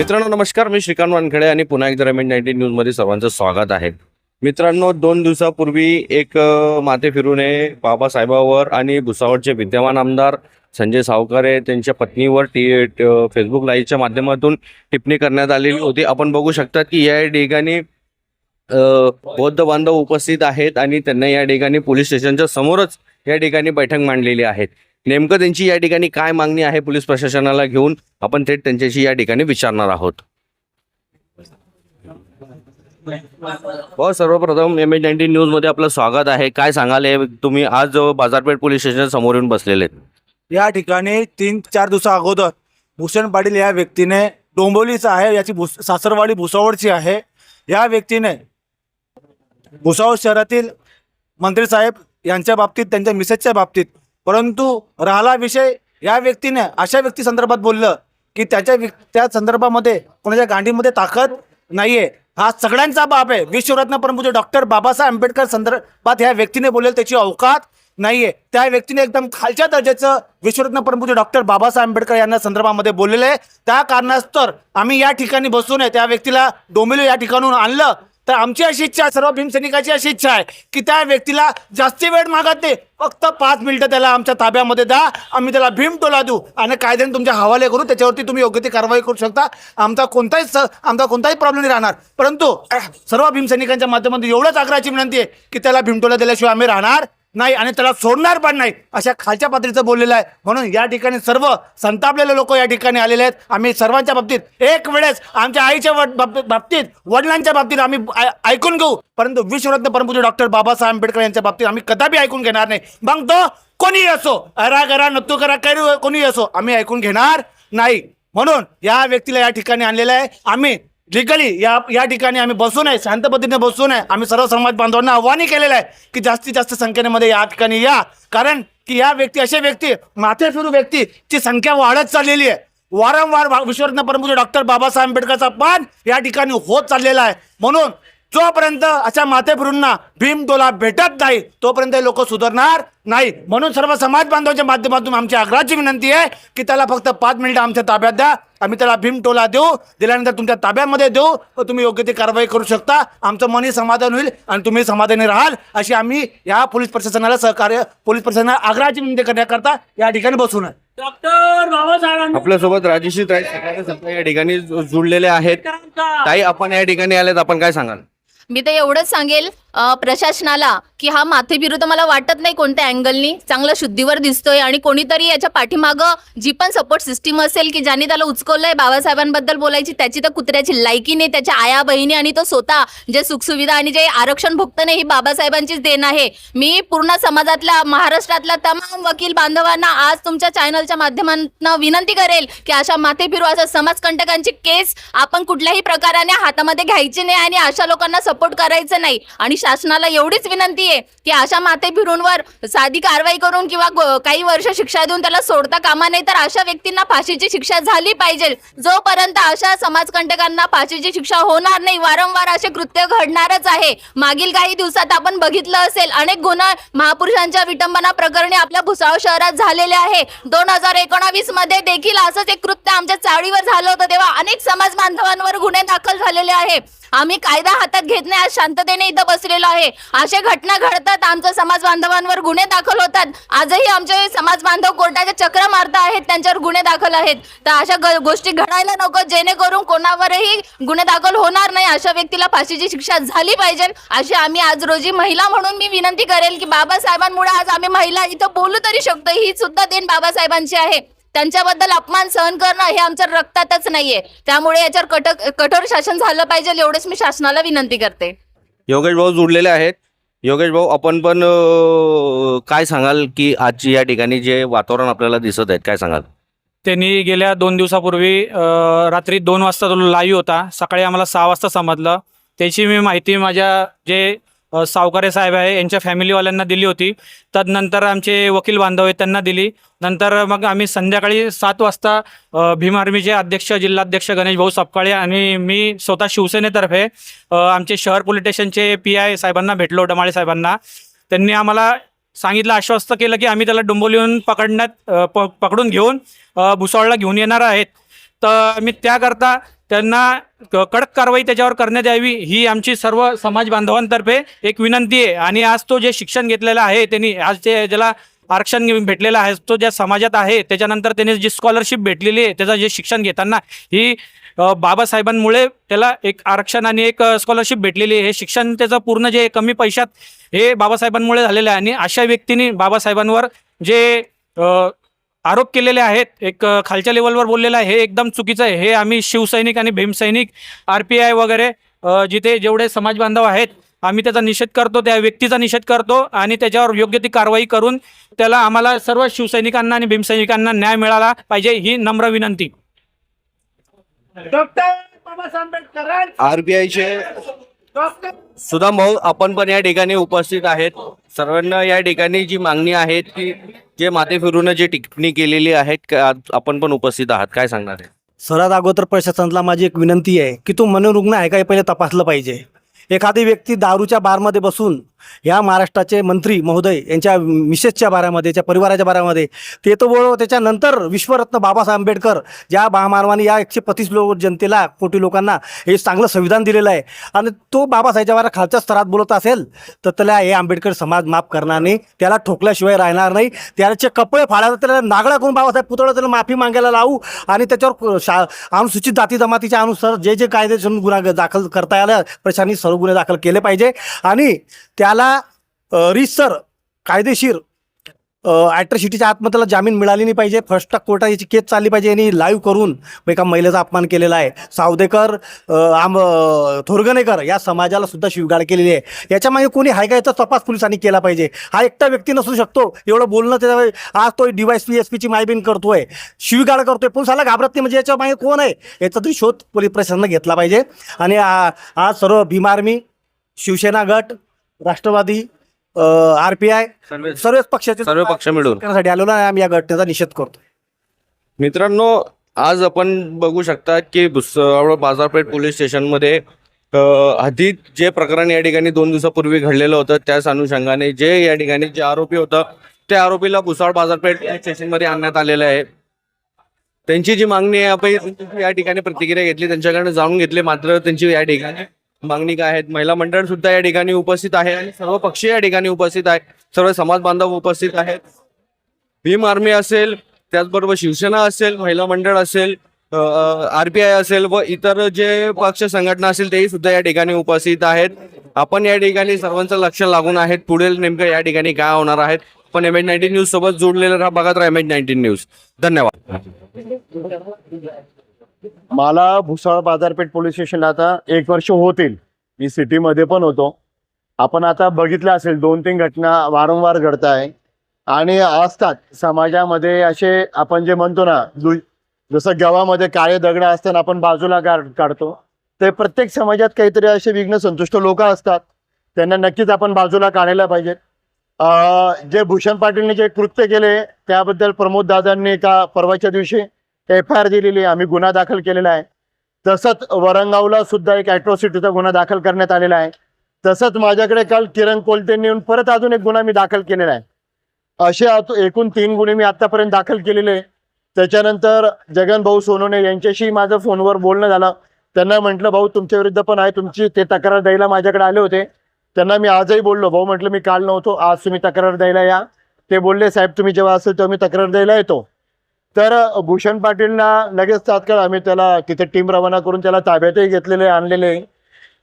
मित्रांनो नमस्कार. मी श्रीकांत वानखेडे आणि पुन्हा एकदा रेमेंड नाईन्टीन न्यूजमध्ये सर्वांचं स्वागत आहे. मित्रांनो दोन दिवसापूर्वी एक माते फिरून फिरूने बाबासाहेबावर आणि भुसावळचे विद्यमान आमदार संजय सावकारे त्यांच्या पत्नीवर टी फेसबुक लाईव्हच्या माध्यमातून टिप्पणी करण्यात आलेली होती. आपण बघू शकता की या ठिकाणी बौद्ध बांधव उपस्थित आहेत आणि त्यांना या ठिकाणी पोलीस स्टेशनच्या समोरच या ठिकाणी बैठक मांडलेली आहे. नेमकं त्यांची या ठिकाणी काय मागणी आहे पोलीस प्रशासनाला घेऊन? आपण थेट त्यांच्याशी या ठिकाणी विचारणार आहोत. हो सर्वप्रथम एम एच नाईन्टीन न्यूजमध्ये आपलं स्वागत आहे. काय सांगाल हे तुम्ही? आज बाजारपेठ पोलीस स्टेशन समोर येऊन बसलेले या ठिकाणी तीन चार दिवसा अगोदर भूषण पाटील या व्यक्तीने डोंबिवलीचा आहे. याची भुस सासरवाडी भुसावळची आहे. या व्यक्तीने भुसावळ शहरातील मंत्री साहेब यांच्या बाबतीत त्यांच्या मिसेसच्या बाबतीत परंतु राहिला विषय या व्यक्तीने अशा व्यक्ती संदर्भात बोललं की त्याच्या त्या संदर्भामध्ये कोणाच्या गांडीमध्ये ताकद नाहीये. हा सगळ्यांचा बाप आहे. विश्वरत्न परमपूज्य डॉक्टर बाबासाहेब आंबेडकर संदर्भात ह्या व्यक्तीने बोललेलं त्याची अवकात नाहीये. त्या व्यक्तीने एकदम खालच्या दर्जाचं विश्वरत्न परमपूज्य डॉक्टर बाबासाहेब आंबेडकर यांना संदर्भामध्ये बोललेलं आहे. त्या कारणास्तर आम्ही या ठिकाणी बसून आहे. त्या व्यक्तीला डोंबिवली या ठिकाणून आणलं. तर आमची अशी इच्छा आहे सर्व भीमसैनिकाची अशी इच्छा आहे की त्या व्यक्तीला जास्ती वेळ मागत नाही. फक्त पाच मिनिटं त्याला आमच्या ताब्यामध्ये द्या. आम्ही त्याला भीम टोला देऊ. आणि कायद्याने तुमच्या हवाले करू. त्याच्यावरती तुम्ही योग्य ती कारवाई करू शकता. आमचा कोणताही स आमचा कोणताही प्रॉब्लेम नाही राहणार. परंतु सर्व भीमसैनिकांच्या माध्यमातून एवढंच आग्रहाची विनंती आहे की त्याला भीमटोला दिल्याशिवाय आम्ही राहणार नाही आणि त्याला सोडणार पण नाही. अशा खालच्या पातळीचं बोललेलं आहे. म्हणून या ठिकाणी सर्व संतापलेले लोक या ठिकाणी आलेले आहेत. आम्ही सर्वांच्या बाबतीत एक वेळेस आमच्या आईच्या बाबतीत वडिलांच्या बाबतीत आम्ही ऐकून घेऊ. परंतु विश्वरत्न परमपूज्य डॉक्टर बाबासाहेब आंबेडकर यांच्या बाबतीत आम्ही कदापि ऐकून घेणार नाही. मग तो कोणी असो अरा करा नत्तू करा काही कोणी असो आम्ही ऐकून घेणार नाही. म्हणून या व्यक्तीला या ठिकाणी आणलेलं आहे. आम्ही लिगली या या ठिकाणी आम्ही बसून आहे शांत पद्धतीने बसून आहे आम्ही सर्व समाज बांधवांना आव्हानही केलेलं आहे की जास्तीत जास्त संख्येमध्ये या ठिकाणी या. कारण की या व्यक्ती अशा व्यक्ती माथे फिरू व्यक्तीची संख्या वाढत चाललेली आहे. वारंवार विश्वरत्न परमपूज्य डॉक्टर बाबासाहेब आंबेडकरचा पान या ठिकाणी होत चाललेला आहे. म्हणून जोपर्यंत अशा माथे फिरूंना भीम टोला भेटत नाही तोपर्यंत लोक सुधारणार नाही. म्हणून सर्व समाज बांधवांच्या माध्यमातून आमची आग्रहाची विनंती आहे की त्याला फक्त पाच मिनिटं आमच्या ताब्यात द्या. आम्ही त्याला भीम टोला देऊ दिल्यानंतर तुमच्या ताब्यामध्ये देऊ. व तुम्ही योग्य ती कारवाई करू शकता. आमचं मनही समाधान होईल आणि तुम्ही समाधानी राहाल. अशी आम्ही या पोलीस प्रशासनाला सहकार्य पोलीस प्रशासनाला आग्रहाची विनंती करण्याकरता या ठिकाणी बसून आहे. आपल्यासोबत राजेशी ताई सगळे सगळे या ठिकाणी जुळलेले आहेत. ताई आपण या ठिकाणी आलेत. आपण काय सांगाल? मी तर एवढंच सांगेल प्रशासनाला की हा माथे तर मला वाटत नाही कोणत्या अँगलनी चांगला शुद्धीवर दिसतोय आणि कोणीतरी याच्या पाठीमागं जी पण सपोर्ट सिस्टीम असेल की ज्यांनी त्याला उचकवलंय बाबासाहेबांबद्दल बोलायची त्याची तर कुत्र्याची लायकी नाही त्याच्या आया बहिणी आणि तो स्वतः. जे सुखसुविधा आणि जे आरक्षण भुगत नाही ही बाबासाहेबांचीच देण आहे. मी पूर्ण समाजातल्या महाराष्ट्रातल्या तमाम वकील बांधवांना आज तुमच्या चॅनलच्या माध्यमातून विनंती करेल की अशा माथेफिरू अशा समाजकंटकांची केस आपण कुठल्याही प्रकाराने हातामध्ये घ्यायची नाही आणि अशा लोकांना सपोर्ट करायचं नाही. आणि शासनाला एवढीच विनंती नाहीये. की अशा माते फिरूंवर साधी कारवाई करून किंवा काही वर्ष शिक्षा देऊन त्याला सोडता कामा नाही तर अशा व्यक्तींना फाशीची शिक्षा झाली पाहिजे. जोपर्यंत अशा समाजकंटकांना फाशीची शिक्षा होणार नाही वारंवार असे कृत्य घडणारच आहे. मागील काही दिवसात आपण बघितलं असेल अनेक गुन्हा महापुरुषांच्या विटंबना प्रकरणी आपल्या भुसावळ शहरात झालेले आहे. दोन हजार एकोणावीसमध्ये देखील असंच एक कृत्य आमच्या चाळीवर झालं होतं तेव्हा अनेक समाज बांधवांवर गुन्हे दाखल झालेले आहे. आम्ही कायदा हातात घेत नाही आज शांततेने इथं बसलेलो आहे. अशा घटना घडतात. आमच्या समाज बांधवांवर गुन्हे दाखल होतात. आजही आमचे समाज बांधव कोर्टाच्या चक्र मारत आहेत त्यांच्यावर गुन्हे दाखल आहेत. तर अशा गोष्टी घडायला नको जेणेकरून कोणावरही गुन्हे दाखल होणार नाही अशा व्यक्तीला फाशीची शिक्षा झाली पाहिजे. अशी आम्ही आज रोजी महिला म्हणून मी विनंती करेल की बाबासाहेबांमुळे आज आम्ही महिला इथं बोलू तरी शकतो. ही सुद्धा देण बाबासाहेबांची आहे. त्यांच्याबद्दल अपमान सहन करणं हे आमच्या रक्तातच नाहीये. त्यामुळे याच्यावर कठोर शासन झालं पाहिजे एवढंच मी शासनाला विनंती करते. योगेश भाऊ जुडलेले आहेत. योगेश भाऊ आपण पण काय सांगाल की आजची या ठिकाणी जे वातावरण आपल्याला दिसत आहेत काय सांगाल? त्यांनी गेल्या दोन दिवसापूर्वी रात्री दोन वाजता लाईव्ह होता सकाळी आम्हाला सहा वाजता समजलं. त्याची मी माहिती माझ्या जे सावकारे साहेब आहे यांच्या फॅमिलीवाल्यांना दिली होती. तदनंतर आमचे वकील बांधव आहेत त्यांना दिली. नंतर मग आम्ही संध्याकाळी सात वाजता भीम आर्मीचे अध्यक्ष जिल्हाध्यक्ष गणेश भाऊ सपकाळे आणि मी स्वतः शिवसेनेतर्फे आमचे शहर पोलीस स्टेशनचे पी आय साहेबांना भेटलो डमाळे साहेबांना. त्यांनी आम्हाला सांगितलं आश्वस्त केलं की आम्ही त्याला डोंबोलीहून पकडण्यात प पकडून घेऊन भुसावळला घेऊन येणार आहेत. तर मी त्याकरता त्यांना क- कडक कारवाई त्याच्यावर करण्यात यावी ही आमची सर्व समाज बांधवांतर्फे एक विनंती आहे. आणि आज तो जे शिक्षण घेतलेला आहे त्यांनी आज ते ज्याला आरक्षण भेटलेला आहे तो ज्या समाजात आहे त्याच्यानंतर त्याने जी स्कॉलरशिप भेटलेली आहे त्याचं जे शिक्षण घेताना ही बाबासाहेबांमुळे त्याला एक आरक्षण आणि एक स्कॉलरशिप भेटलेली आहे. हे शिक्षण त्याचं पूर्ण जे कमी पैशात हे बाबासाहेबांमुळे झालेलं आहे. आणि अशा व्यक्तींनी बाबासाहेबांवर जे आरोप केलेले आहेत. एक खालच्या लेवलवर बोललेलं आहे. हे एकदम चुकीचं आहे. हे आम्ही शिवसैनिक आणि भीमसैनिक आर पी आय वगैरे जिथे जेवढे समाज बांधव आहेत आम्ही त्याचा निषेध करतो त्या व्यक्तीचा निषेध करतो आणि त्याच्यावर योग्य ती कारवाई करून त्याला आम्हाला सर्व शिवसैनिकांना आणि भीमसैनिकांना न्याय मिळाला पाहिजे ही नम्र विनंती. डॉक्टर बाबासाहेब आंबेडकर आरबीआयचे सुदाम भाऊ आपण पण या ठिकाणी उपस्थित आहेत. सर्वांना या ठिकाणी जी मागणी आहे की जे माते फिरून जे टिप्पणी केलेली आहेत आपण पण उपस्थित आहात. काय सांगणार आहे? सर्वात अगोदर प्रशासनाला माझी एक विनंती आहे की तो मनोरुग्ण आहे का हे पहिले तपासलं पाहिजे. एखादी व्यक्ती दारूच्या बारमध्ये बसून या महाराष्ट्राचे मंत्री महोदय यांच्या मिसेसच्या बारामध्ये त्या परिवाराच्या बारामध्ये ते तर बोलव त्याच्यानंतर विश्वरत्न बाबासाहेब आंबेडकर ज्या महामानवाने या एकशे पस्तीस लोक जनतेला कोटी लोकांना हे चांगलं संविधान दिलेलं आहे. आणि तो बाबासाहेबच्या बारा खालच्या स्तरात बोलत असेल तर त्याला हे आंबेडकर समाज माफ करणार नाही त्याला ठोकल्याशिवाय राहणार नाही त्याचे कपडे फाडायला त्याला नागळा करून बाबासाहेब पुतळा त्याला माफी मागायला लावू आणि त्याच्यावर शा अनुसूचित जाती जमातीच्या अनुसार जे जे कायदे गुन्हा दाखल करता आल्या प्रशांनी सर्व गुन्हे दाखल केले पाहिजे. आणि त्या त्याला रिसर कायदेशीर ॲट्रॉसिटीच्या आत्महत्याला जामीन मिळाली नाही पाहिजे. फर्स्ट कोर्टात याची केस चालली पाहिजे. यांनी लाईव्ह करून एका महिलेचा अपमान केलेला आहे. सावदेकर आम थोरगणेकर या समाजाला सुद्धा शिवगाळ केलेली आहे. याच्यामागे कोणी हाय का? याचा तपास पोलिसांनी केला पाहिजे. हा एकटा व्यक्ती नसू शकतो. एवढं बोलणं त्याच्या आज तो डी वाय पी एस पीची मायबीन करतोय. शिवगाळ करतोय. पोलिसाला घाबरत नाही. म्हणजे याच्या मागे कोण आहे? याचा तरी शोध पोलीस प्रशासनानं घेतला पाहिजे. आणि आज सर्व भीम आर्मी शिवसेना गट राष्ट्रवादी आर पी आय सर्व सर्वच पक्षाचे सर्व पक्ष मिळून. करण्यासाठी आलेलो आहे. आम्ही या घटनेचा निषेध करतो. मित्रांनो आज आपण बघू शकता की भुसावळ बाजारपेठ पोलीस स्टेशनमध्ये आधी जे प्रकरण या ठिकाणी दोन दिवसापूर्वी घडलेलं होतं त्याच अनुषंगाने जे या ठिकाणी जे आरोपी होतं त्या आरोपीला भुसावळ बाजारपेठ स्टेशनमध्ये आणण्यात आलेलं आहे. त्यांची जी मागणी आहे आपण या ठिकाणी प्रतिक्रिया घेतली त्यांच्याकडे जाणून घेतले मात्र त्यांची या ठिकाणी मागणी काय आहेत? महिला मंडळ सुद्धा या ठिकाणी उपस्थित आहे आणि सर्व पक्ष या ठिकाणी उपस्थित आहे. सर्व समाज बांधव उपस्थित आहेत. भीम आर्मी असेल त्याचबरोबर शिवसेना असेल महिला मंडळ असेल आरपीआय असेल व इतर जे पक्ष संघटना असेल तेही सुद्धा या ठिकाणी उपस्थित आहेत. आपण या ठिकाणी सर्वांचं लक्ष लागून आहेत. पुढील नेमकं या ठिकाणी काय होणार आहेत? पण एम एच नाईन्टीन न्यूज सोबत जोडलेलं राहा. बघत राहा एम एच नाईन्टीन न्यूज धन्यवाद. मला भुसावळ बाजारपेठ पोलीस स्टेशनला आता एक वर्ष होतील. मी सिटीमध्ये पण होतो. आपण आता बघितलं असेल दोन तीन घटना वारंवार घडत आहे आणि असतात समाजामध्ये असे आपण जे म्हणतो ना जसं गव्हामध्ये काळे दगड असताना आपण बाजूला काढतो. ते प्रत्येक समाजात काहीतरी असे विघ्न संतुष्ट लोक असतात. त्यांना नक्कीच आपण बाजूला काढायला पाहिजे. जे भूषण पाटीलने जे कृत्य केले त्याबद्दल प्रमोद दादांनी एका परवाच्या दिवशी एफ आय आर दिलेली आहे आम्ही गुन्हा दाखल केलेला आहे. तसंच वरंगावला सुद्धा एक अॅट्रॉसिटीचा गुन्हा दाखल करण्यात आलेला आहे. तसंच माझ्याकडे काल किरण कोलतेंनी येऊन परत अजून एक गुन्हा मी दाखल केलेला आहे. असे एकूण तीन गुन्हे मी आतापर्यंत दाखल केलेले त्याच्यानंतर जगन भाऊ सोनोने यांच्याशी माझं फोनवर बोलणं झालं. त्यांना म्हटलं भाऊ तुमच्या विरुद्ध पण आहे तुमची ते तक्रार द्यायला माझ्याकडे आले होते. त्यांना मी आजही बोललो. भाऊ म्हटलं मी काल नव्हतो आज तुम्ही तक्रार द्यायला या. ते बोलले साहेब तुम्ही जेव्हा असेल तेव्हा मी तक्रार द्यायला येतो. तर भूषण पाटीलना लगेच तात्काळ आम्ही त्याला तिथे टीम रवाना करून त्याला ताब्यातही घेतलेले आणलेले.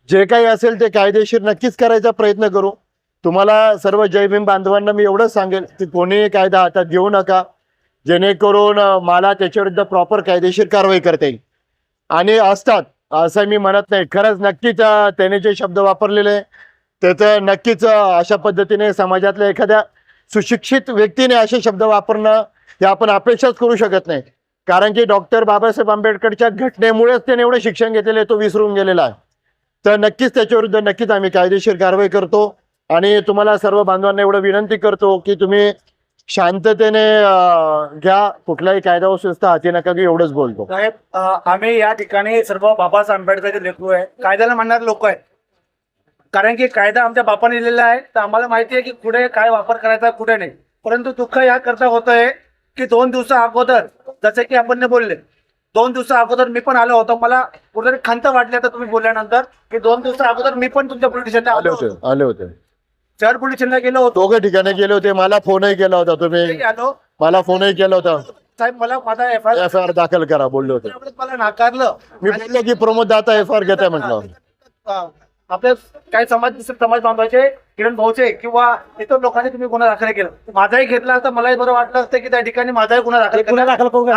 जे काही असेल ते कायदेशीर नक्कीच करायचा प्रयत्न करू. तुम्हाला सर्व जय भीम बांधवांना मी एवढंच सांगेल की कोणीही कायदा हातात घेऊ नका. जेणेकरून मला त्याच्याविरुद्ध प्रॉपर कायदेशीर कारवाई करता येईल. आणि असतात असं मी म्हणत नाही. खरंच नक्कीच त्याने जे शब्द वापरलेले त्याचं नक्कीच अशा पद्धतीने समाजातल्या एखाद्या सुशिक्षित व्यक्तीने असे शब्द वापरणं हे आपण अपेक्षाच करू शकत नाही. कारण की डॉक्टर बाबासाहेब आंबेडकरच्या घटनेमुळेच त्याने एवढं शिक्षण घेतलेलं आहे तो विसरून गेलेला आहे. तर नक्कीच त्याच्याविरुद्ध नक्कीच आम्ही कायदेशीर कारवाई करतो आणि तुम्हाला सर्व बांधवांना एवढं विनंती करतो की तुम्ही शांततेने घ्या. कुठलाही कायदा व हाती नका की एवढंच बोलतो. साहेब आम्ही या ठिकाणी सर्व बाबासाहेब आंबेडकरचे लेखू आहे. कायद्याला म्हणणारे लोक आहेत. कारण की कायदा आमच्या बापाने लिहिलेला आहे. तर आम्हाला माहिती आहे की कुठे काय वापर करायचा कुठे नाही. परंतु दुःख या करता होत आहे की दोन दिवसा अगोदर जसे की आपण बोलले दोन दिवसा अगोदर मी पण आलो होतो. मला कुठेतरी खंत वाटली आता तुम्ही बोलल्यानंतर की दोन दिवसा अगोदर मी पण तुमच्या पोलीस स्टेशनला आले आलो होते होतो. आले होते. शहर पोलीस स्टेशनला गेलो होतो. दोघे ठिकाणी गेले होते मला फोनही केला होता तुम्ही. आलो. मला फोनही केला होता. साहेब मला माझा F I F I R दाखल करा बोलले होते. मला नाकारलं. मी बोललो की प्रमोद दाता एफ आर घेत आहे म्हटलं. अं, आपले काही समाज समाज बांधवाचे किरण भाऊचे किंवा इतर लोकांनी तुम्ही गुन्हा दाखल केला. माझाही घेतला असता मलाही बरं वाटलं असतं की त्या ठिकाणी माझाही गुन्हा दाखल गुन्हा दाखल करून.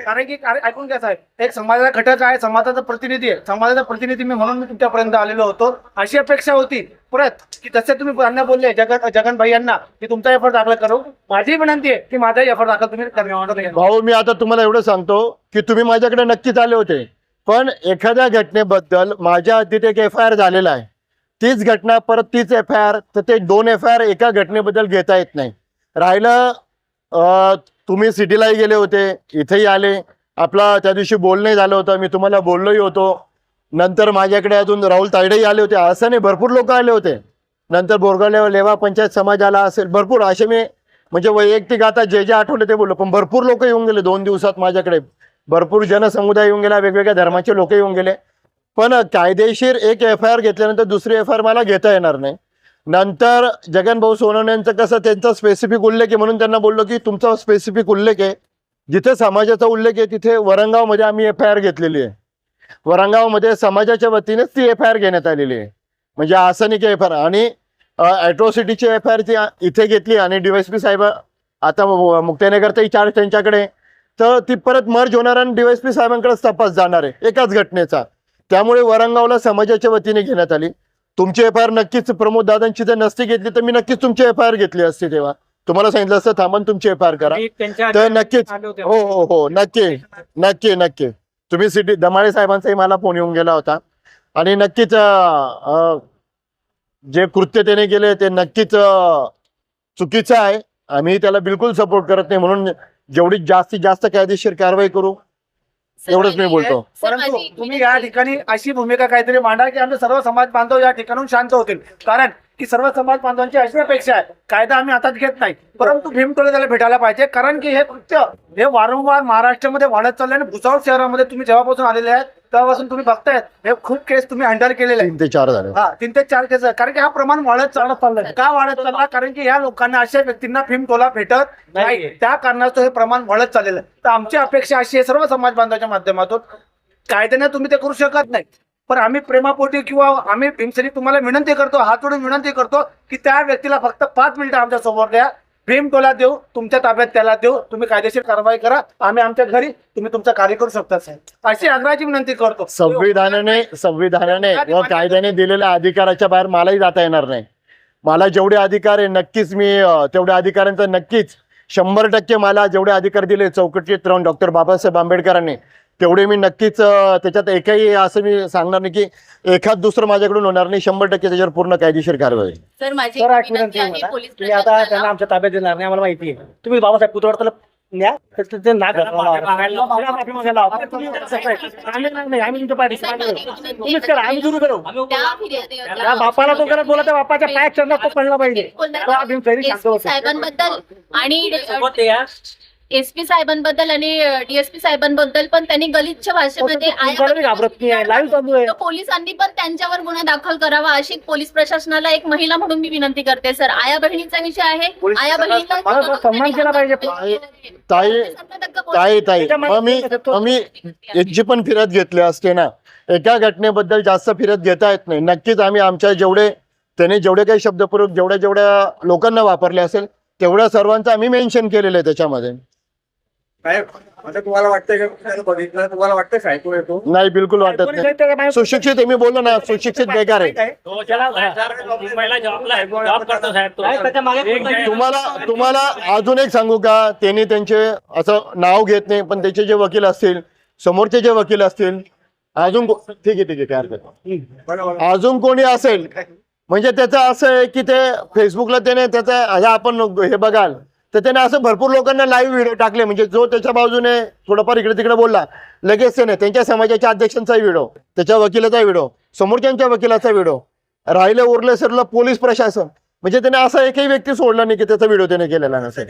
कारण की ऐकून घ्या साहेब. एक समाजाचा घटक आहे समाजाचा प्रतिनिधी आहे. समाजाचा प्रतिनिधी मी म्हणून मी तुमच्यापर्यंत आलेलो होतो. अशी अपेक्षा होती. परत की जसे तुम्ही त्यांना बोलले जगन जगन भाई यांना की तुमचा एफर दाखल करू. माझी विनंती आहे की माझाही एफर दाखल तुम्ही भाऊ मी आता तुम्हाला एवढं सांगतो की तुम्ही माझ्याकडे नक्कीच आले होते. पण एखाद्या घटनेबद्दल माझ्या हद्दीत एक एफ आय आर झालेला आहे. तीच घटना परत तीच एफ आय आर तर ते दोन एफ आय आर एका घटनेबद्दल घेता येत नाही. राहिलं तुम्ही सिटीलाही गेले होते इथेही आले. आपला त्या दिवशी बोलणंही झालं होतं मी तुम्हाला बोललोही होतो. नंतर माझ्याकडे अजून राहुल तायडेही आले होते. असं नाही भरपूर लोक आले होते. नंतर बोरगाव लेवा पंचायत समाज आला असेल भरपूर असे मी म्हणजे वैयक्तिक आता जे जे आठवले ते बोललो पण भरपूर लोक येऊन गेले दोन दिवसात माझ्याकडे. भरपूर जनसमुदाय येऊन गेला वेगवेगळ्या धर्माचे लोक येऊन गेले. पण कायदेशीर एक एफ आय आर घेतल्यानंतर दुसरी एफ आय आर मला घेता येणार नाही. नंतर जगनभाऊ सोनवणे यांचं कसं त्यांचा स्पेसिफिक उल्लेख आहे म्हणून त्यांना बोललो की तुमचा स्पेसिफिक उल्लेख आहे. जिथे समाजाचा उल्लेख आहे तिथे वरंगावमध्ये आम्ही एफ आय आर घेतलेली आहे. वरंगावमध्ये समाजाच्या वतीनेच ती एफ आय आर घेण्यात आलेली आहे. म्हणजे असं नाही की एफ आय आर आणि ॲट्रॉसिटीची एफ आय आर ती इथे घेतली आणि डीवायसपी साहेब आता मु- मुक्ताईनगरचाही चार्ज त्यांच्याकडे तर ती परत मर्ज होणार आणि डीवायसपी साहेबांकडेच तपास जाणार आहे. एकाच घटनेचा. त्यामुळे वरंगावला समाजाच्या वतीने घेण्यात आली. तुमची एफ आय आर नक्कीच प्रमोद दादांची जर नसती घेतली तर मी नक्कीच तुमची एफ आय आर घेतली असती तेव्हा. तुम्हाला सांगितलं असतं थांबून तुमची एफ आय आर करा. तर नक्कीच. हो हो हो नक्की नक्की नक्की. तुम्ही सिटी दमाळे साहेबांचाही मला फोन येऊन गेला होता. आणि नक्कीच जे कृत्य त्याने केले ते नक्कीच चुकीचं आहे. आम्ही त्याला बिलकुल सपोर्ट करत नाही. म्हणून जेवढी जास्तीत जास्त कायदेशीर कारवाई करू एवढंच मी बोलतो. परंतु तुम्ही या ठिकाणी अशी भूमिका काहीतरी मांडा की आमचे सर्व समाज बांधव या ठिकाणून शांत होतील. कारण की सर्व समाज बांधवांची अशी अपेक्षा आहे कायदा आम्ही हातात घेत नाही. परंतु भीमटोळे त्याला भेटायला पाहिजे. कारण की हे कृत्य हे वारंवार महाराष्ट्रामध्ये वाढत चालले आणि भुसावळ शहरामध्ये तुम्ही जेव्हापासून आलेले आहेत तेव्हापासून तुम्ही बघतायत. हे खूप केस तुम्ही हँडल केलेले तीन ते चार झाले. हा तीन ते चार केस कारण की हा प्रमाण वाढत चालत चाललंय. का वाढत चालला? कारण की या लोकांना अशा व्यक्तींना भीम टोला भेटत नाही. त्या कारणास्तव हे प्रमाण वाढत चाललेलं आहे. तर आमची अपेक्षा अशी आहे सर्व समाज बांधवाच्या माध्यमातून कायद्याने तुम्ही ते करू शकत नाही पण आम्ही प्रेमापोटी किंवा आम्ही भीमसेनी तुम्हाला विनंती करतो हात जोडून विनंती करतो की त्या व्यक्तीला फक्त पाच मिनिटं आमच्यासमोर द्या. भीम टोला देऊ तुमच्या ताब्यात त्याला देऊ तुम्ही कायदेशीर कारवाई करा आम्ही आमच्या घरी तुम्ही तुमचं कार्य करू शकता साहेब. अशी आग्रहाची विनंती करतो. संविधानाने संविधानाने व कायद्याने दिलेल्या अधिकाराच्या बाहेर मलाही जाता येणार नाही. मला जेवढे अधिकार आहे नक्कीच मी तेवढ्या अधिकारांचा नक्कीच शंभर टक्के मला जेवढे अधिकार दिले चौकटीत राहून डॉक्टर बाबासाहेब आंबेडकरांनी तेवढे मी नक्कीच त्याच्यात एकही असं मी सांगणार नाही की एखाद दुसरं माझ्याकडून होणार नाही शंभर टक्के त्याच्यावर पूर्ण कायदेशीर कारवाई. सर माझी सर एक ऐकून विनंती आहे मला पोलीस तुम्ही आता त्यांना प्रशासनाला. आमच्या ताब्यात देणार नाही आम्हाला माहिती आहे तुम्ही बाबासाहेब पुतळा न्या त्याचं ते नाक घाला. त्याला माफी मागायला लावा. तुम्ही आम्ही नाही, नाही, आम्ही तुमच्या पाठीशी सर, नाही. माझी एक विनंती तुम्हीच करा आम्ही दुरू करू आहे. त्या फिर्यादी- त्या बापाला तो करत बोला त्या बापाच्या पायात चरणा तो पडला पाहिजे तो आम्ही तरी शांत एसपी होतो साहेबांबद्दल आणि एसपी साहेबांबद्दल आणि डीएसपी साहेबांबद्दल पण त्यांनी गलिच्छ भाषेमध्ये घाबरत नाही लाईव्ह चालू आहे. तर पोलिसांनी पण त्यांच्यावर गुन्हा दाखल करावा अशी पोलीस प्रशासनाला एक महिला म्हणून मी विनंती करते सर. आया बहिणीचा विषय आहे. आया थोडा सन्मान केला पाहिजे. ताई ताई ताई एक जी पण फिरत घेतले असते ना. एका घटनेबद्दल जास्त फिरत घेता येत नाही. नक्कीच आम्ही आमच्या जेवढे त्याने जेवढे काही शब्दपूर्वक जेवढ्या जेवढ्या लोकांना वापरले असेल तेवढ्या सर्वांचं आम्ही मेन्शन केलेलं आहे त्याच्यामध्ये. साहेब आता तुम्हाला वाटतंय का कुठल्यानं बघितलं? तुम्हाला वाटतंय सायको येतो? नाही बिलकुल वाटत नाही सुशिक्षित आहे मी बोललो ना सुशिक्षित बेकार आहे. तुम्हाला तुम्हाला अजून एक सांगू का? त्यांनी त्यांचे असं नाव घेत नाही पण त्याचे जे वकील असतील समोरचे जे वकील असतील अजून को- ठीक आहे ठीक आहे काय हरकत नाही. अजून कोणी असेल म्हणजे त्याचं असं आहे की ते फेसबुकला त्याने त्याचा आपण हे बघाल तर त्याने असं भरपूर लोकांना लाईव्ह व्हिडिओ टाकले. म्हणजे जो त्याच्या बाजूने थोडंफार इकडे तिकडे बोलला लगेच त्याने त्यांच्या समाजाच्या अध्यक्षांचा व्हिडिओ त्याच्या वकिलाचा व्हिडिओ समोरच्यांच्या वकिलाचा व्हिडिओ राहिले उरले सरलं पोलीस प्रशासन. म्हणजे त्याने असा एकही व्यक्ती सोडला नाही की त्याचा व्हिडिओ त्याने केलेला नसेल.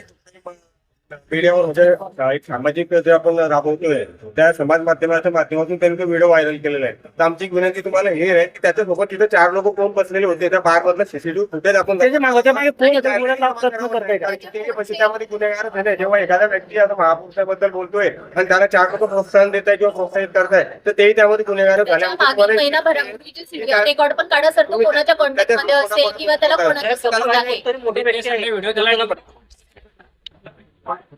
मीडियावर म्हणजे एक सामाजिक जे आपण राबवतोय त्या समाज माध्यमाच्या माध्यमातून त्यांनी तो व्हिडिओ व्हायरल केलेला आहे तर आमची एक विनंती तुम्हाला हे आहे की त्याच्यासोबत तिथे चार लोक कोण बसलेले होते त्या बार मधलं सीसीटीव्ही फुटेज आपण त्यामध्ये गुन्हेगार झाले जेव्हा एखादा व्यक्ती आता महापुरुषाबद्दल बोलतोय आणि त्याला चार लोक प्रोत्साहन देत आहे किंवा प्रोत्साहित करताय तर तेही त्यामध्ये गुन्हेगार झाले. Bye.